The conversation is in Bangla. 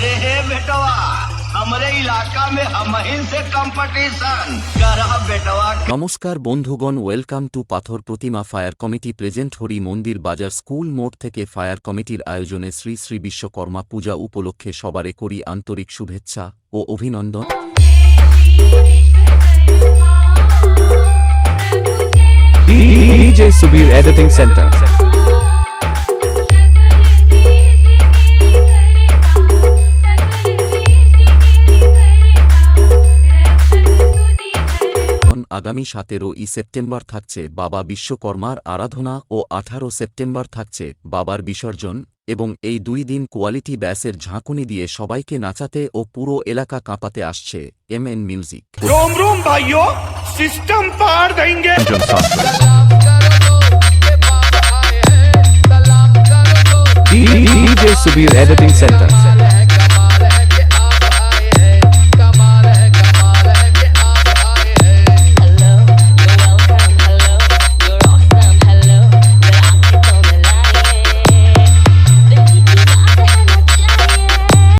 अरे हे बेटवा हमारे इलाका में हमहिन से कंपटीशन करा बेटवा নমস্কার বন্ধুগণ welcome to Patharpratima fire committee present Hari Mandir Bazar school মোড় থেকে ফায়ার কমিটির আয়োজনে শ্রী শ্রী বিশ্বকর্মা পূজা উপলক্ষে সবারে করি আন্তরিক শুভেচ্ছা ও অভিনন্দন DJ Subir Editing Center. আগামী সতেরোই সেপ্টেম্বর থাকছে বাবা বিশ্বকর্মার আরাধনা ও আঠারো সেপ্টেম্বর থাকছে বাবার বিসর্জন এবং এই দুই দিন কোয়ালিটি ব্যাসের ঝাঁকুনি দিয়ে সবাইকে নাচাতে ও পুরো এলাকা কাঁপাতে আসছে এম এন মিউজিক